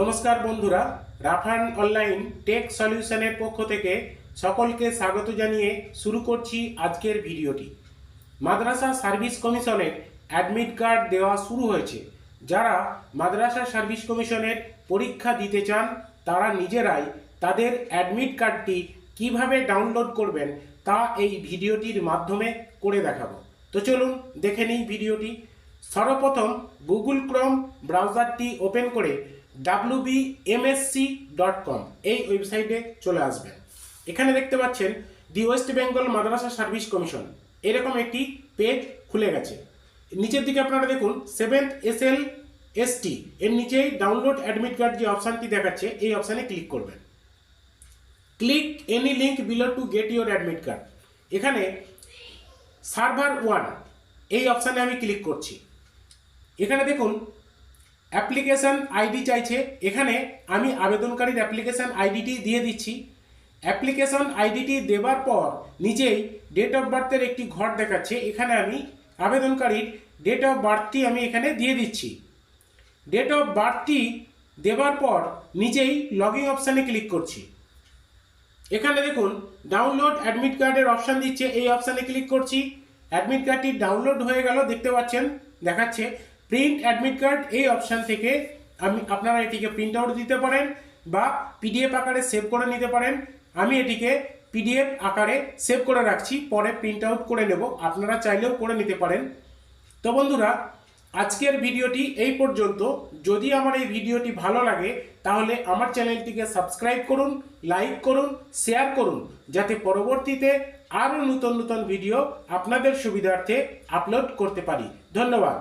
নমস্কার বন্ধুরা, Rafan online take সলিউশনের পক্ষ থেকে সকলকে স্বাগত জানিয়ে শুরু করছি আজকের ভিডিওটি। মাদ্রাসা সার্ভিস কমিশনের অ্যাডমিট কার্ড দেওয়া শুরু হয়েছে। যারা মাদ্রাসা সার্ভিস কমিশনের পরীক্ষা দিতে চান, তারা নিজেরাই তাদের অ্যাডমিট কার্ডটি কীভাবে ডাউনলোড করবেন তা এই ভিডিওটির মাধ্যমে করে দেখাবো। তো চলুন দেখে নিই ভিডিওটি। সর্বপ্রথম গুগল ক্রোম ব্রাউজারটি ওপেন করে ডাব্লিউবিএমএসসি ডট কম এই ওয়েবসাইটে চলে আসবেন। এখানে দেখতে পাচ্ছেন, the West Bengal Madrasah Service Commission. এরকম একটি পেজ খুলে গেছে। নিচের দিকে আপনারা দেখুন সেভেন্থ এস এল এসটি এর নিচেই ডাউনলোড অ্যাডমিট কার্ড যে অপশানটি দেখাচ্ছে, এই অপশানে ক্লিক করবেন। Click any link below to get your admit card এখানে সার্ভার ওয়ান এই অপশানে আমি ক্লিক করছি। এখানে দেখুন অ্যাপ্লিকেশান আইডি চাইছে, এখানে আমি আবেদনকারীর অ্যাপ্লিকেশান আইডিটি দিয়ে দিচ্ছি। অ্যাপ্লিকেশন আইডিটি দেওয়ার পর নিজেই ডেট অফ বার্থের একটি ঘর দেখাচ্ছে, এখানে আমি আবেদনকারীর ডেট অফ বার্থটি আমি এখানে দিয়ে দিচ্ছি। ডেট অফ বার্থটি দেওয়ার পর নিজেই লগইন অপশানে ক্লিক করছি। এখানে দেখুন ডাউনলোড অ্যাডমিট কার্ডের অপশান দিচ্ছে, এই অপশানে ক্লিক করছি। অ্যাডমিট কার্ডটি ডাউনলোড হয়ে গেল, দেখতে পাচ্ছেন, দেখাচ্ছে। প্রিন্ট অ্যাডমিট কার্ড এই অপশান থেকে আমি আপনারা এটিকে প্রিন্ট আউট দিতে পারেন বা পিডিএফ আকারে সেভ করে নিতে পারেন। আমি এটিকে পিডিএফ আকারে সেভ করে রাখছি, পরে প্রিন্ট আউট করে নেব। আপনারা চাইলেও করে নিতে পারেন। তো বন্ধুরা, আজকের ভিডিওটি এই পর্যন্ত। যদি আমার এই ভিডিওটি ভালো লাগে, তাহলে আমার চ্যানেলটিকে সাবস্ক্রাইব করুন লাইক করুন শেয়ার করুন, যাতে পরবর্তীতে আরও নতুন নতুন ভিডিও আপনাদের সুবিধার্থে আপলোড করতে পারি। ধন্যবাদ।